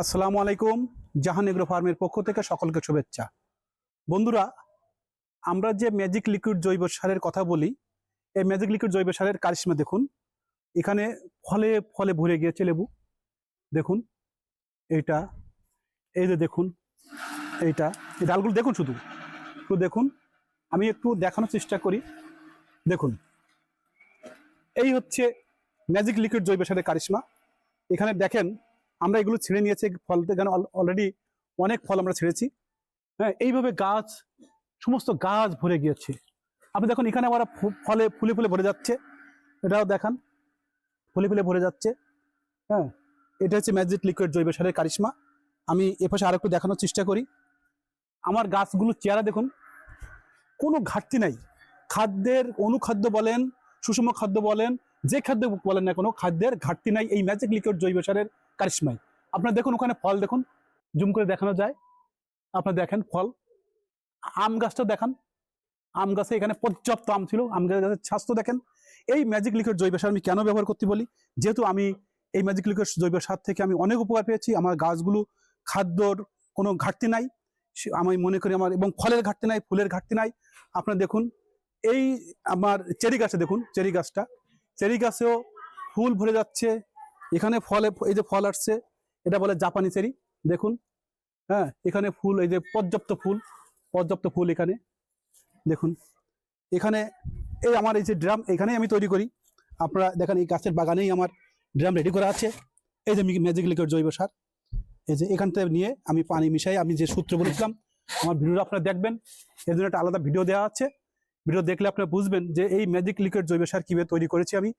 আসসালামু আলাইকুম, জাহান এগ্রো ফার্মের পক্ষ থেকে সকলকে শুভেচ্ছা। বন্ধুরা, আমরা যে ম্যাজিক লিকুইড জৈব সারের কথা বলি, এই ম্যাজিক লিকুইড জৈব সারের কারিশমা দেখুন। এখানে ফলে ফলে ভরে গিয়েছে লেবু। দেখুন, এইটা, এই যে দেখুন, এইটা, এই ডালগুলো দেখুন শুধু। শুধু দেখুন, আমি একটু দেখানোর চেষ্টা করি। দেখুন, এই হচ্ছে ম্যাজিক লিকুইড জৈব সারের কারিশমা। এখানে দেখেন আমরা এগুলো ছিঁড়ে নিয়েছি, ফলতে কেন অলরেডি অনেক ফল আমরা ছেড়েছি। হ্যাঁ এইভাবে গাছ, সমস্ত গাছ ভরে গিয়েছে। আপনি দেখুন, এখানে আমরা ফু- ফলে, ফুলে ফুলে ভরে যাচ্ছে। এটাও দেখান, ফুলে ফুলে ভরে যাচ্ছে। হ্যাঁ এটা হচ্ছে ম্যাজিক লিকুইড জৈব সারের কারিশমা। আমি এপাশে আর একটু দেখানোর চেষ্টা করি। আমার গাছগুলো চেহারা দেখুন, কোনো ঘাটতি নাই। খাদ্যের অনুখাদ্য বলেন, সুষম খাদ্য বলেন, যে খাদ্য বলেন না কোনো, খাদ্যের ঘাটতি নাই। এই ম্যাজিক লিকুইড জৈব সারের কারিশমাই। আপনার দেখুন ওখানে ফল দেখুন, জুম করে দেখানো যায়। আপনার দেখেন ফল। আম গাছটা দেখান। আম গাছে এখানে পর্যাপ্ত আম ছিল, আম গাছের স্বাস্থ্য দেখেন। এই ম্যাজিক লিকুইড জৈব সার আমি কেন ব্যবহার করতে বলি? যেহেতু আমি এই ম্যাজিক লিকুইড জৈব সার থেকে আমি অনেক উপকার পেয়েছি, আমার গাছগুলো খাদ্যর কোনো ঘাটতি নাই। আমি মনে করি আমার, এবং ফলের ঘাটতি নাই, ফুলের ঘাটতি নাই। আপনার দেখুন, এই আমার চেরি গাছে দেখুন, চেরি গাছটা। চেরি গাছেও ফুল ভরে যাচ্ছে এখানে ফলে, এই যে ফল আসছে, এটা বলে জাপানি চেরি, দেখুন। হ্যাঁ এখানে ফুল, এই যে পর্যাপ্ত ফুল পর্যাপ্ত ফুল এখানে, দেখুন। এখানে, এই আমার এই যে ড্রাম, এখানেই আমি তৈরি করি। আপনারা দেখেন, এই গাছের বাগানেই আমার ড্রাম রেডি করা আছে। এই যে ম্যাজিক লিকুইড জৈব সার। এই যে এখান থেকে নিয়ে আমি পানি মিশাই, আমি যে সূত্র বলেছিলাম, আমার ভিডিওটা আপনারা দেখবেন। এর জন্য একটা আলাদা ভিডিও দেওয়া আছে। ভিডিও দেখলে আপনারা বুঝবেন যে এই ম্যাজিক লিকুইড জৈব সার কীভাবে তৈরি করেছি আমি।